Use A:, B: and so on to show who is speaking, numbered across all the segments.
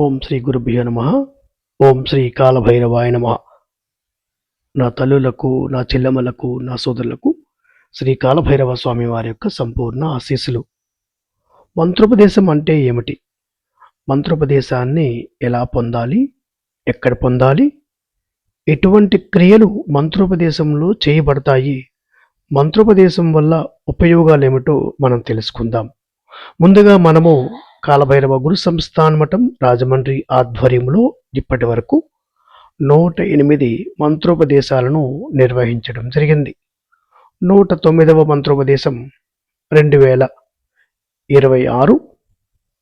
A: ఓం శ్రీ గురుభ్యో నమ ఓం శ్రీ కాలభైరవాయ నమ. నా తల్లులకు నా చెల్లెమ్మలకు నా సోదరులకు శ్రీ కాలభైరవ స్వామి వారి యొక్క సంపూర్ణ ఆశీస్సులు. మంత్రోపదేశం అంటే ఏమిటి? మంత్రోపదేశాన్ని ఎలా పొందాలి? ఎక్కడ పొందాలి? ఎటువంటి క్రియలు మంత్రోపదేశంలో చేయబడతాయి? మంత్రోపదేశం వల్ల ఉపయోగాలు ఏమిటో మనం తెలుసుకుందాం. ముందుగా మనము కాలభైరవ గురు సంస్థాన్ మఠం రాజమండ్రి ఆధ్వర్యంలో ఇప్పటి వరకు నూట ఎనిమిది మంత్రోపదేశాలను నిర్వహించడం జరిగింది. నూట తొమ్మిదవ మంత్రోపదేశం రెండు వేల ఇరవై ఆరు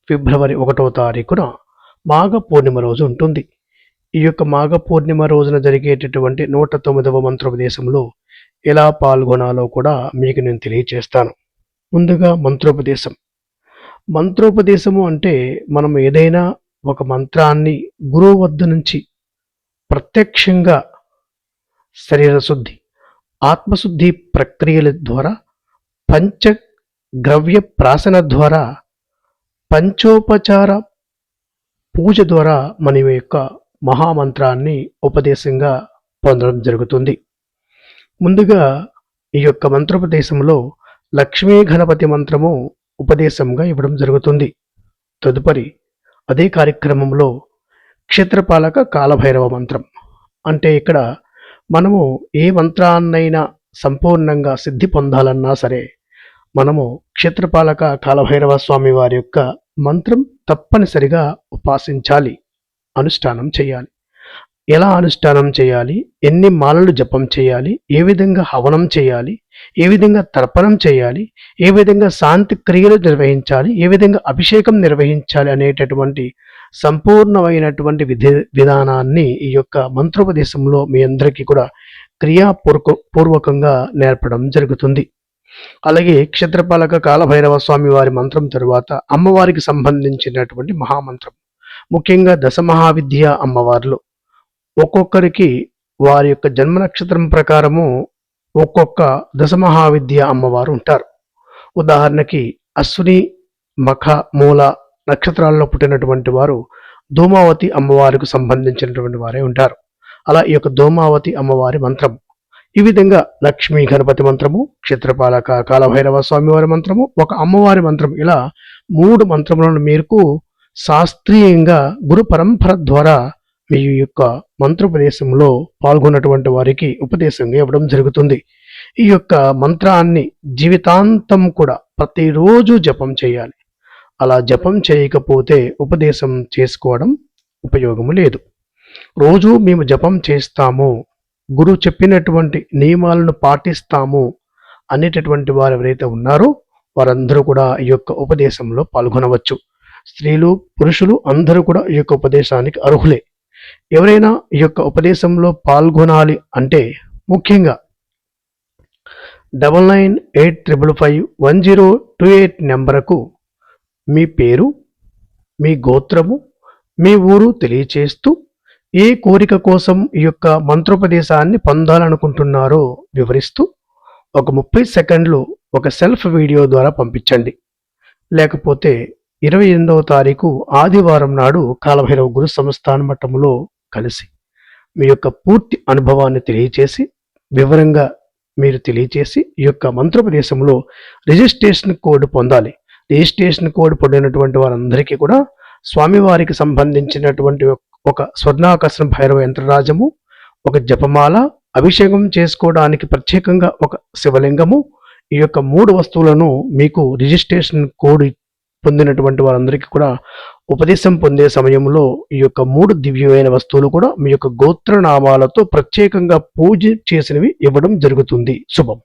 A: ఫిబ్రవరి ఒకటవ తారీఖున మాఘ పూర్ణిమ రోజు ఉంటుంది. ఈ యొక్క మాఘ పూర్ణిమ రోజున జరిగేటటువంటి నూట తొమ్మిదవ మంత్రోపదేశంలో ఎలా పాల్గొనాలో కూడా మీకు నేను తెలియచేస్తాను. ముందుగా మంత్రోపదేశం. మంత్రోపదేశము అంటే మనం ఏదైనా ఒక మంత్రాన్ని గురువు వద్ద నుంచి ప్రత్యక్షంగా శరీర శుద్ధి ఆత్మశుద్ధి ప్రక్రియల ద్వారా పంచ ద్రవ్య ప్రాసన ద్వారా పంచోపచార పూజ ద్వారా మన యొక్క మహామంత్రాన్ని ఉపదేశంగా పొందడం జరుగుతుంది. ముందుగా ఈ యొక్క మంత్రోపదేశంలో లక్ష్మీ గణపతి మంత్రము ఉపదేశంగా ఇవ్వడం జరుగుతుంది. తదుపరి అదే కార్యక్రమంలో క్షేత్రపాలక కాలభైరవ మంత్రం. అంటే ఇక్కడ మనము ఏ మంత్రాన్నైనా సంపూర్ణంగా సిద్ధి పొందాలన్నా సరే మనము క్షేత్రపాలక కాలభైరవ స్వామి వారి యొక్క మంత్రం తప్పనిసరిగా ఉపాసించాలి అనుష్ఠానం చేయాలి. ఎలా అనుష్ఠానం చేయాలి? ఎన్ని మాలలు జపం చేయాలి? ఏ విధంగా హవనం చేయాలి? ఏ విధంగా తర్పణం చేయాలి? ఏ విధంగా శాంతి క్రియలు నిర్వహించాలి? ఏ విధంగా అభిషేకం నిర్వహించాలి అనేటటువంటి సంపూర్ణమైనటువంటి విధి విధానాన్ని ఈ యొక్క మంత్రోపదేశంలో మీ అందరికీ కూడా క్రియాపూర్వక పూర్వకంగా నేర్పడం జరుగుతుంది. అలాగే క్షేత్రపాలక కాలభైరవ స్వామి వారి మంత్రం తరువాత అమ్మవారికి సంబంధించినటువంటి మహామంత్రం. ముఖ్యంగా దశ మహావిద్య అమ్మవార్లు. ఒక్కొక్కరికి వారి యొక్క జన్మ నక్షత్రం ప్రకారము ఒక్కొక్క దశమహావిద్య అమ్మవారు ఉంటారు. ఉదాహరణకి అశ్విని మఖ మూల నక్షత్రాల్లో పుట్టినటువంటి వారు ధూమావతి అమ్మవారికి సంబంధించినటువంటి వారే ఉంటారు. అలా ఈ యొక్క ధూమావతి అమ్మవారి మంత్రం ఈ విధంగా లక్ష్మీ గణపతి మంత్రము క్షేత్రపాలక కాలభైరవ స్వామివారి మంత్రము ఒక అమ్మవారి మంత్రం ఇలా మూడు మంత్రములను మేరకు శాస్త్రీయంగా గురు పరంపర ద్వారా మీ యొక్క మంత్రోపదేశంలో పాల్గొన్నటువంటి వారికి ఉపదేశంగా ఇవ్వడం జరుగుతుంది. ఈ యొక్క మంత్రాన్ని జీవితాంతం కూడా ప్రతిరోజు జపం చేయాలి. అలా జపం చేయకపోతే ఉపదేశం చేసుకోవడం ఉపయోగము లేదు. రోజు మేము జపం చేస్తాము గురువు చెప్పినటువంటి నియమాలను పాటిస్తాము అనేటటువంటి వారు ఎవరైతే ఉన్నారో వారందరూ కూడా ఈ యొక్క ఉపదేశంలో పాల్గొనవచ్చు. స్త్రీలు పురుషులు అందరూ కూడా ఈ యొక్క ఉపదేశానికి అర్హులే. ఎవరైనా ఈ యొక్క ఉపదేశంలో పాల్గొనాలి అంటే ముఖ్యంగా double nine eight triple five one zero two eight నెంబర్కు మీ పేరు మీ గోత్రము మీ ఊరు తెలియచేస్తూ ఏ కోరిక కోసం ఈ యొక్క మంత్రోపదేశాన్ని పొందాలనుకుంటున్నారో వివరిస్తూ ఒక ముప్పై సెకండ్లు ఒక సెల్ఫ్ వీడియో ద్వారా పంపించండి. లేకపోతే ఇరవై ఎనిమిదవ తారీఖు ఆదివారం నాడు కాలభైరవ గురు సంస్థాన మఠములో కలిసి మీ యొక్క పూర్తి అనుభవాన్ని తెలియచేసి వివరంగా మీరు తెలియచేసి ఈ యొక్క మంత్రప్రదేశంలో రిజిస్ట్రేషన్ కోడ్ పొందాలి. రిజిస్ట్రేషన్ కోడ్ పొందినటువంటి వారందరికీ కూడా స్వామివారికి సంబంధించినటువంటి ఒక స్వర్ణాకర్షణ భైరవ యంత్రరాజము ఒక జపమాల అభిషేకం చేసుకోవడానికి ప్రత్యేకంగా ఒక శివలింగము ఈ యొక్క మూడు వస్తువులను మీకు రిజిస్ట్రేషన్ కోడ్ పొందినటువంటి వారందరికీ కూడా ఉపదేశం పొందే సమయంలో ఈ యొక్క మూడు దివ్యమైన వస్తువులు కూడా మీ యొక్క గోత్రనామాలతో ప్రత్యేకంగా పూజ చేసినవి ఇవ్వడం జరుగుతుంది. శుభం.